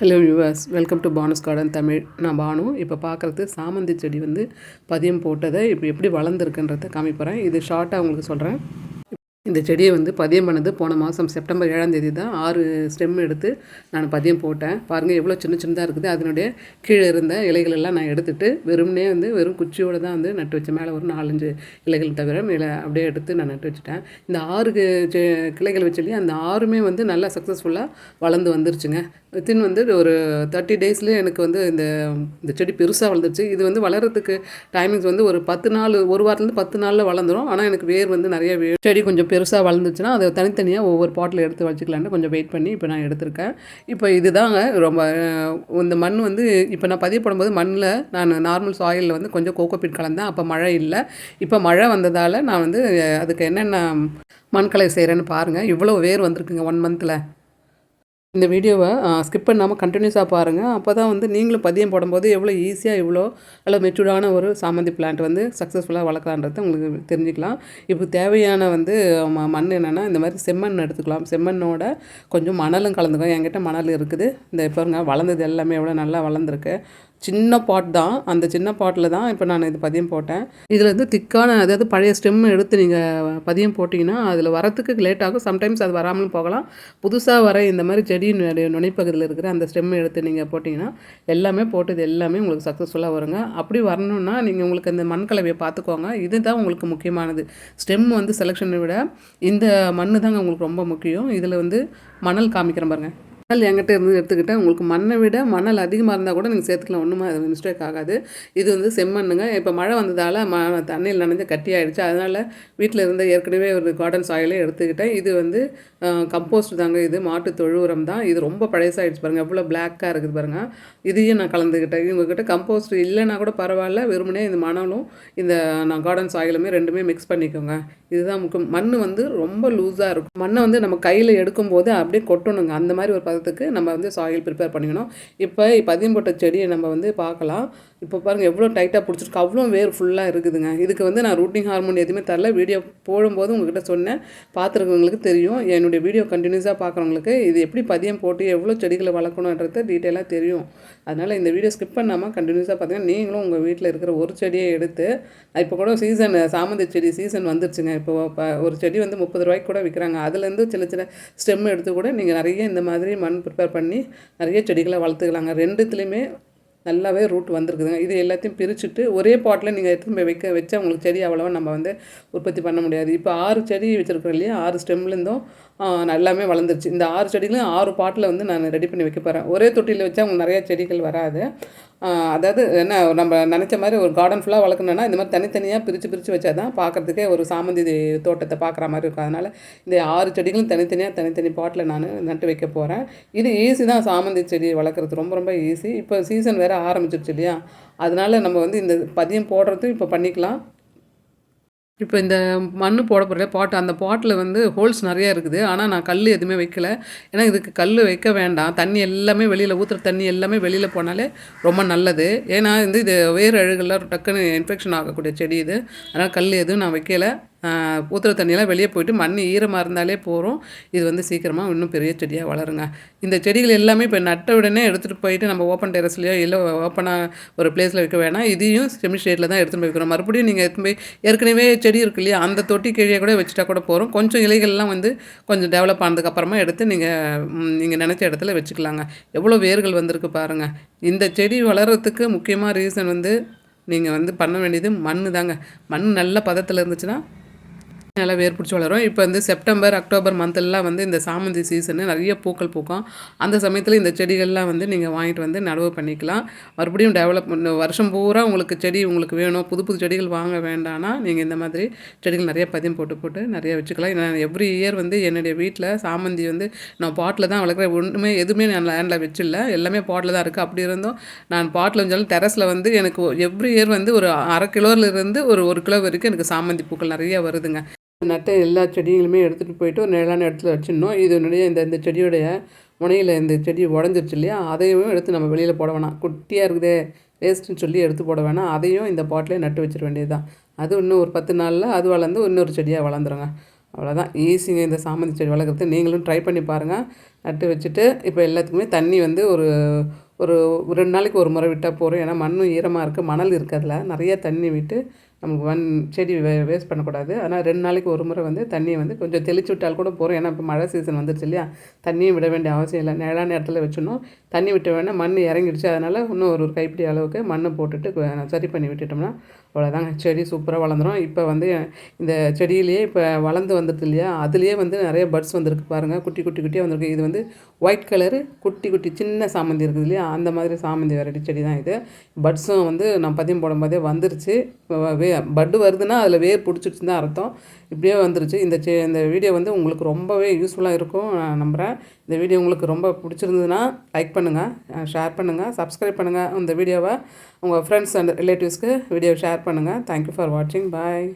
Hello yours welcome to Banu's garden Tamil நான் பானு. இப்போ பார்க்குறது சாமந்தி செடி வந்து பதியம் போட்டதை இப்போ எப்படி வளர்ந்துருக்குன்றதை காமிப்பறேன். இது ஷார்ட்டாக உங்களுக்கு சொல்கிறேன் இந்த செடியை வந்து பதியம் பண்ணது போன மாதம் செப்டம்பர் ஏழாம் தேதி தான். ஆறு ஸ்டெம் எடுத்து நான் பதியம் போட்டேன். பாருங்கள் எவ்வளோ சின்ன சின்னதாக இருக்குது. அதனுடைய கீழே இருந்த இலைகளெல்லாம் நான் எடுத்துகிட்டு வெறும்னே வந்து வெறும் குச்சியோடு தான் வந்து நட்டு வச்சேன். மேலே ஒரு நாலஞ்சு இலைகள் தவிர மேலே அப்படியே எடுத்து நான் நட்டு வச்சுட்டேன். இந்த ஆறு செ- கிளைகள் வச்சுலேயே அந்த ஆறுமே வந்து நல்லா சக்ஸஸ்ஃபுல்லாக வளர்ந்து வந்துருச்சுங்க. வித்தின் வந்து ஒரு தேர்ட்டி டேஸ்லேயே எனக்கு வந்து இந்த இந்த செடி பெருசாக வளர்ந்துருச்சு. இது வந்து வளர்கிறதுக்கு டைமிங்ஸ் வந்து ஒரு பத்து நாள் ஒரு வாரத்துலேருந்து பத்து நாளில் வளர்ந்துரும். ஆனால் எனக்கு வேர் வந்து நிறைய வேர் செடி கொஞ்சம் பெருசாக வளர்ந்துச்சுன்னா அதை தனித்தனியாக ஒவ்வொரு பாட்டில் எடுத்து வச்சுக்கலான்னு கொஞ்சம் வெயிட் பண்ணி இப்போ நான் எடுத்திருக்கேன். இப்போ இதுதாங்க ரொம்ப இந்த மண் வந்து இப்போ நான் பதிவு போடும்போது மண்ணில் நான் நார்மல் சாயிலில் வந்து கொஞ்சம் கோகோபிட் கலந்தேன். அப்போ மழை இல்லை. இப்போ மழை வந்ததால் நான் வந்து அதுக்கு என்னென்ன மண்கலை செய்கிறேன்னு பாருங்கள் இவ்வளோ வேர் வந்திருக்குங்க ஒன் மந்தில் இந்த வீடியோவை ஸ்கிப் பண்ணாமல் கண்டினியூஸாக பாருங்கள் அப்போ தான் வந்து நீங்களும் பதியம் போடும்போது எவ்வளோ ஈஸியாக இவ்வளோ நல்ல மெச்சூர்டான ஒரு சாமந்தி பிளான்ட் வந்து சக்ஸஸ்ஃபுல்லாக வளர்க்கலான்றது உங்களுக்கு தெரிஞ்சுக்கலாம். இப்போ தேவையான வந்து ம- மண் என்னென்னா இந்த மாதிரி செம்மண் எடுத்துக்கலாம். செம்மண்ணோட கொஞ்சம் மணலும் கலந்துக்கும் என்கிட்ட மணல் இருக்குது. இந்த பாருங்க வளர்ந்தது எல்லாமே எவ்வளோ நல்லா வளர்ந்துருக்கு. சின்ன பாட் தான். அந்த சின்ன பாட்டில் தான் இப்போ நான் இது பதியம் போட்டேன். இதில் வந்து திக்கான அதாவது பழைய ஸ்டெம் எடுத்து நீங்கள் பதியம் போட்டிங்கன்னா அதில் வரத்துக்கு லேட் ஆகும். சம்டைம்ஸ் அது வராமலும் போகலாம். புதுசாக வர இந்த மாதிரி செடி நுனைப்பகுதியில் இருக்கிற அந்த ஸ்டெம் எடுத்து நீங்கள் போட்டிங்கன்னா எல்லாமே போட்டது எல்லாமே உங்களுக்கு சக்ஸஸ்ஃபுல்லாக வருங்க. அப்படி வரணும்னா நீங்கள் உங்களுக்கு இந்த மண் கலவையை பார்த்துக்கோங்க. இதுதான் உங்களுக்கு முக்கியமானது. ஸ்டெம் வந்து செலெக்ஷனை விட இந்த மண் தாங்க உங்களுக்கு ரொம்ப முக்கியம். இதில் வந்து மணல் காமிக்கிறேன் பாருங்கள் மணல் எங்கிட்ட இருந்து எடுத்துக்கிட்டேன். உங்களுக்கு மண்ணை விட மணல் அதிகமாக இருந்தால் கூட நீங்கள் சேர்த்துக்கலாம். ஒன்றுமே அது மிஸ்டேக் ஆகாது. இது வந்து செம்மண்ணுங்க. இப்போ மழை வந்ததால் ம தண்ணியில் நனைஞ்சு கட்டி அதனால் வீட்டில் இருந்த ஏற்கனவே ஒரு கார்டன் சாயிலே எடுத்துக்கிட்டேன். இது வந்து கம்போஸ்ட் தாங்க இது. மாட்டு தொழு உரம் தான். இது ரொம்ப பழசாயிடுச்சு பாருங்கள் எவ்வளோ பிளாக்காக இருக்குது பாருங்கள் இதையும் நான் கலந்துக்கிட்டேன். இவங்கக்கிட்ட கம்போஸ்ட் இல்லைன்னா கூட பரவாயில்ல. வெறுமனே இந்த மணலும் இந்த நான் கார்டன் சாயிலுமே ரெண்டுமே மிக்ஸ் பண்ணிக்கோங்க. இதுதான் முக்கியம். மண் வந்து ரொம்ப லூஸாக இருக்கும். மண்ணை வந்து நம்ம கையில் எடுக்கும்போது அப்படியே கொட்டணுங்க. அந்த மாதிரி ஒரு பதத்துக்கு நம்ம வந்து சாயில் ப்ரிப்பேர் பண்ணிக்கணும். இப்போ பதியம் போட்ட செடியை நம்ம வந்து பார்க்கலாம். இப்போ பாருங்கள் எவ்வளோ டைட்டாக பிடிச்சிருக்கு. அவ்வளோ வேர் ஃபுல்லாக இருக்குதுங்க. இதுக்கு வந்து நான் ரூட்டிங் ஹார்மோன் எதுவுமே தரல. வீடியோ போடும்போது உங்ககிட்ட சொன்னேன். பார்த்துருக்கவங்களுக்கு தெரியும். என்னுடைய வீடியோ கண்டினியூஸாக பார்க்குறவங்களுக்கு இது எப்படி பதியம் போட்டு எவ்வளோ செடிகளை வளர்க்கணுன்றது டீட்டெயிலாக தெரியும். அதனால் இந்த வீடியோ ஸ்கிப் பண்ணாமல் கண்டினியூஸாக பார்த்தீங்கன்னா நீங்களும் உங்கள் வீட்டில் இருக்கிற ஒரு செடியை எடுத்து இப்போ கூட சீசன் சாமந்தி செடி சீசன் வந்துருச்சுங்க. இப்போ ஒரு செடி வந்து முப்பது ரூபாய்க்கு கூட விற்கிறாங்க அதுலேருந்து சின்ன சின்ன ஸ்டெம் எடுத்து கூட நீங்கள் நிறைய இந்த மாதிரி மண் ப்ரிப்பேர் பண்ணி நிறைய செடிகளை வளர்த்துக்கலாங்க. ரெண்டுத்துலேயுமே நல்லாவே ரூட் வந்திருக்குதுங்க. இது எல்லாத்தையும் பிரிச்சுட்டு ஒரே பாட்டில் நீங்கள் எடுத்துகிட்டு போய் வைக்க வச்சா உங்களுக்கு செடி அவ்வளோவா நம்ம வந்து உற்பத்தி பண்ண முடியாது. இப்போ ஆறு செடி வச்சுருக்கோம் இல்லையா? ஆறு ஸ்டெம்லேருந்தும் நல்லாமே வளர்ந்துருச்சு. இந்த ஆறு செடிகளும் ஆறு பாட்டில் வந்து நான் ரெடி பண்ணி வைக்க போகிறேன் ஒரே தொட்டியில் வச்சா உங்களுக்கு நிறைய செடிகள் வராது. அதாவது என்ன நம்ம நினச்ச மாதிரி ஒரு கார்டன் ஃபுல்லாக வளர்க்கணுன்னா இந்த மாதிரி தனித்தனியாக பிரித்து பிரித்து வச்சா தான் பார்க்குறதுக்கே ஒரு சாமந்தி தோட்டத்தை பார்க்குற மாதிரி இருக்கும். அதனால் இந்த ஆறு செடிகளும் தனித்தனியாக தனித்தனி பாட்டில் நான் நட்டு வைக்க போகிறேன் இது ஈஸி தான் சாமந்தி செடி வளர்க்குறது. ரொம்ப ரொம்ப ஈஸி இப்போ சீசன் வேறு ஆரம்பிச்சிருச்சு இல்லையா? அதனால் நம்ம வந்து இந்த பதியம் போடுறது இப்போ பண்ணிக்கலாம். இப்போ இந்த மண் போட போகிற பாட்டு அந்த பாட்டில் வந்து ஹோல்ஸ் நிறைய இருக்குது. ஆனால் நான் கல் எதுவுமே வைக்கல. ஏன்னா இதுக்கு கல் வைக்க வேண்டாம். தண்ணி எல்லாமே வெளியில் ஊற்றுற தண்ணி எல்லாமே வெளியில் போனாலே ரொம்ப நல்லது. ஏன்னா வந்து இது வேறு அழுகெல்லாம் டக்குன்னு இன்ஃபெக்ஷன் ஆகக்கூடிய செடி இது. அதனால் கல் எதுவும் நான் வைக்கலை. ஊற்றுற தண்ணியெல்லாம் வெளியே போயிட்டு மண் ஈரமாக இருந்தாலே போகிறோம் இது வந்து சீக்கிரமாக இன்னும் பெரிய செடியாக வளருங்க. இந்த செடிகள் எல்லாமே இப்போ நட்ட உடனே எடுத்துகிட்டு போயிட்டு நம்ம ஓப்பன் டெரஸ்லையோ இல்லை ஓப்பனாக ஒரு பிளேஸில் வைக்க வேணாம். இதையும் செமி ஷேடில் தான் எடுத்துகிட்டு போய் வைக்கிறோம் மறுபடியும் நீங்கள் எடுத்து போய் ஏற்கனவே செடி இருக்கு இல்லையா அந்த தொட்டி கீழே கூட வச்சுட்டா கூட போகிறோம் கொஞ்சம் இலைகள்லாம் வந்து கொஞ்சம் டெவலப் ஆனதுக்கப்புறமா எடுத்து நீங்கள் நீங்கள் நினச்ச இடத்துல வச்சுக்கலாங்க. எவ்வளோ வேர்கள் வந்திருக்கு பாருங்கள் இந்த செடி வளர்கிறதுக்கு முக்கியமாக ரீசன் வந்து நீங்கள் வந்து பண்ண வேண்டியது மண் தாங்க. மண் நல்ல பதத்தில் இருந்துச்சுன்னா நல்லா வேர் பிடிச்சி வளரும். இப்போ வந்து செப்டம்பர் அக்டோபர் மந்த்லாம் வந்து இந்த சாமந்தி சீசனு நிறைய பூக்கள் பூக்கும். அந்த சமயத்தில் இந்த செடிகள்லாம் வந்து நீங்கள் வாங்கிட்டு வந்து நடவு பண்ணிக்கலாம். மறுபடியும் டெவலப் வருஷம் பூரா உங்களுக்கு செடி உங்களுக்கு வேணும். புது புது செடிகள் வாங்க வேண்டாம்னா நீங்கள் இந்த மாதிரி செடிகள் நிறைய பதியம் போட்டு போட்டு நிறைய வச்சுக்கலாம். நான் எவ்ரி இயர் வந்து என்னுடைய வீட்டில் சாமந்தி வந்து நான் பாட்டில் தான் வளர்க்குறேன். ஒன்றுமே எதுவுமே நான் லேண்டில் வச்சில்ல. எல்லாமே பாட்டில் தான் இருக்குது அப்படி இருந்தும் நான் பாட்டில் வந்தாலும் டெரஸில் வந்து எனக்கு எவ்ரி இயர் வந்து ஒரு அரை கிலோலேருந்து ஒரு ஒரு கிலோ வரைக்கும் எனக்கு சாமந்தி பூக்கள் நிறைய வருதுங்க. நட்ட எல்லா செடிகளுமே எடுத்துகிட்டு போயிட்டு ஒரு நிழலான இடத்துல வச்சிடணும். இதனுடைய இந்த இந்த செடியுடைய முனையில் இந்த செடி உடஞ்சிருச்சு இல்லையா? அதையும் எடுத்து நம்ம வெளியில் போட வேணாம். குட்டியாக இருக்குதே வேஸ்ட்டுன்னு சொல்லி எடுத்து போட வேணாம். அதையும் இந்த பாட்டிலே நட்டு வச்சிட வேண்டியது தான் அது இன்னும் ஒரு பத்து நாளில் அது வளர்ந்து இன்னொரு செடியாக வளர்ந்துருங்க. அவ்வளோதான் ஈஸிங்க இந்த சாமந்தி செடி வளர்க்குறது நீங்களும் ட்ரை பண்ணி பாருங்கள் நட்டு வச்சுட்டு இப்போ எல்லாத்துக்குமே தண்ணி வந்து ஒரு ஒரு ரெண்டு நாளைக்கு ஒரு முறை விட்டால் போதும். ஏன்னா மண்ணும் ஈரமாக இருக்குது மணல் இருக்கிறதுல நிறைய தண்ணி விட்டு நமக்கு வன் செடி வே வேஸ்ட் பண்ணக்கூடாது. ஆனால் ரெண்டு நாளைக்கு ஒரு முறை வந்து தண்ணியை வந்து கொஞ்சம் தெளிச்சு விட்டால் கூட போகிறோம் ஏன்னா இப்போ மழை சீசன் வந்துருச்சு இல்லையா? தண்ணியும் விட வேண்டிய அவசியம் இல்லை. நிழலான நேரத்தில் வச்சிடணும். தண்ணி விட்ட வேணால் மண் இறங்கிடுச்சு. அதனால் இன்னும் ஒரு ஒரு கைப்பிடி அளவுக்கு மண்ணை போட்டுட்டு சரி பண்ணி விட்டுட்டோம்னா அவ்வளோதாங்க செடி சூப்பராக வளர்ந்துரும். இப்போ வந்து இந்த செடியிலேயே இப்போ வளர்ந்து வந்துடுது இல்லையா? அதுலேயே வந்து நிறைய பட்ஸ் வந்திருக்கு பாருங்கள் குட்டி குட்டி குட்டியாக வந்திருக்கு. இது வந்து ஒயிட் கலரு குட்டி குட்டி சின்ன சாமந்தி இருக்குது இல்லையா? அந்த மாதிரி சாமந்தி வெரைட்டி செடி தான் இது. பட்ஸும் வந்து நான் பதியம் போடும்போதே வந்துருச்சு. வே பட்டு வருதுன்னா அதில் வேர் பிடிச்சிருச்சுன்னு தான் அர்த்தம். இப்படியே வந்துருச்சு. இந்த செ இந்த வீடியோ வந்து உங்களுக்கு ரொம்பவே யூஸ்ஃபுல்லாக இருக்கும். நான் நம்புகிறேன் இந்த வீடியோ உங்களுக்கு ரொம்ப பிடிச்சிருந்ததுன்னா லைக் பண்ணுங்கள் ஷேர் பண்ணுங்கள் சப்ஸ்கிரைப் பண்ணுங்கள் இந்த வீடியோவை. உங்கள் ஃப்ரெண்ட்ஸ் அண்ட் ரிலேட்டிவ்ஸ்க்கு வீடியோ ஷேர் பண்ணுங்கள் தேங்க்யூ ஃபார் வாட்சிங் பாய்